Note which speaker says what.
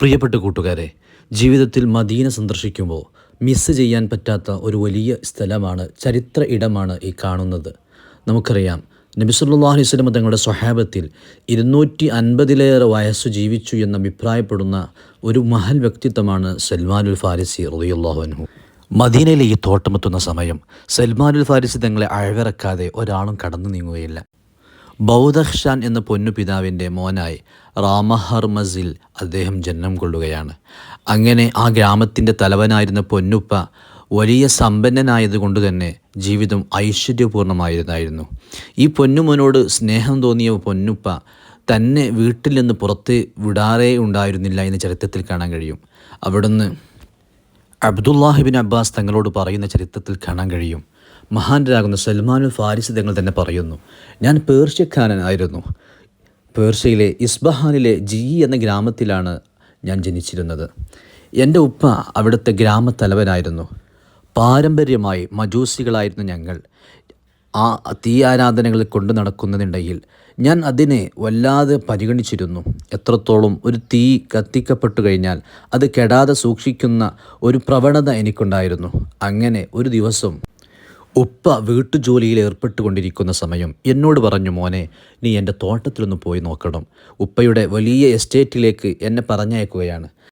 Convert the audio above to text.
Speaker 1: പ്രിയപ്പെട്ട കൂട്ടുകാരെ ജീവിതത്തിൽ മദീന സന്ദർശിക്കുമ്പോൾ മിസ് ചെയ്യാൻ പറ്റാത്ത ഒരു വലിയ സ്ഥലമാണ് ചരിത്ര ഇടമാണ് ഈ കാണുന്നത്. നമുക്കറിയാം നബി സല്ലല്ലാഹു അലൈഹി വസല്ലം തങ്ങളുടെ സ്വഹാബത്തിൽ ഇരുന്നൂറ്റി അൻപതിലേറെ വയസ്സ് ജീവിച്ചു എന്ന് അഭിപ്രായപ്പെടുന്ന ഒരു മഹൽ വ്യക്തിത്വമാണ് സൽമാനുൽ ഫാരിസി അൻഹു. മദീനയിലെ ഈ തോട്ടമെത്തുന്ന സമയം സൽമാനുൽ ഫാരിസി തങ്ങളെ അഴവിറക്കാതെ ഒരാളും കടന്നു നീങ്ങുകയില്ല. ബൗദഖ്ഷാൻ എന്ന പൊന്നു പിതാവിന്റെ മോനായി റാമഹർമസിൽ അദ്ദേഹം ജന്മം കൊള്ളുകയാണ്. അങ്ങനെ ആ ഗ്രാമത്തിന്റെ തലവനായിരുന്ന പൊന്നുപ്പ വലിയ സമ്പന്നനായതുകൊണ്ട് തന്നെ ജീവിതം ഐശ്വര്യപൂർണമായിരുന്നായിരുന്നു ഈ പൊന്നുമോനോട് സ്നേഹം തോന്നിയ പൊന്നുപ്പ തന്നെ വീട്ടിൽ നിന്ന് പുറത്ത് വിടാറേ ഉണ്ടായിരുന്നില്ല എന്ന് ചരിത്രത്തിൽ കാണാൻ കഴിയും. അവിടുന്ന് അബ്ദുല്ലാഹിബിൻ അബ്ബാസ് തങ്ങളോട് പറയുന്ന ചരിത്രത്തിൽ കാണാൻ കഴിയും. മഹാനരാകുന്ന സൽമാനുൽ ഫാരിസ് തങ്ങൾ തന്നെ പറയുന്നു. ഞാൻ പേർഷ്യക്കാരനായിരുന്നു. പേർഷ്യയിലെ ഇസ്ബഹാനിലെ ജി എന്ന ഗ്രാമത്തിലാണ് ഞാൻ ജനിച്ചിരുന്നത്. എന്റെ ഉപ്പ അവിടുത്തെ ഗ്രാമത്തലവനായിരുന്നു. പാരമ്പര്യമായി മജൂസികളായിരുന്നു ഞങ്ങൾ. ആ തീ ആരാധനകൾ കൊണ്ടു നടക്കുന്നതിനിടയിൽ ഞാൻ അതിനെ വല്ലാതെ പരിഗണിച്ചിരുന്നു. എത്രത്തോളം ഒരു തീ കത്തിക്കപ്പെട്ടു കഴിഞ്ഞാൽ അത് കെടാതെ സൂക്ഷിക്കുന്ന ഒരു പ്രവണത എനിക്കുണ്ടായിരുന്നു. അങ്ങനെ ഒരു ദിവസം ഉപ്പ വീട്ടുജോലിയിൽ ഏർപ്പെട്ടുകൊണ്ടിരിക്കുന്ന സമയം എന്നോട് പറഞ്ഞു മോനെ നീ എന്റെ തോട്ടത്തിലൊന്ന് പോയി നോക്കണം. ഉപ്പയുടെ വലിയ എസ്റ്റേറ്റിലേക്ക് എന്നെ പറഞ്ഞയക്കുകയാണ്.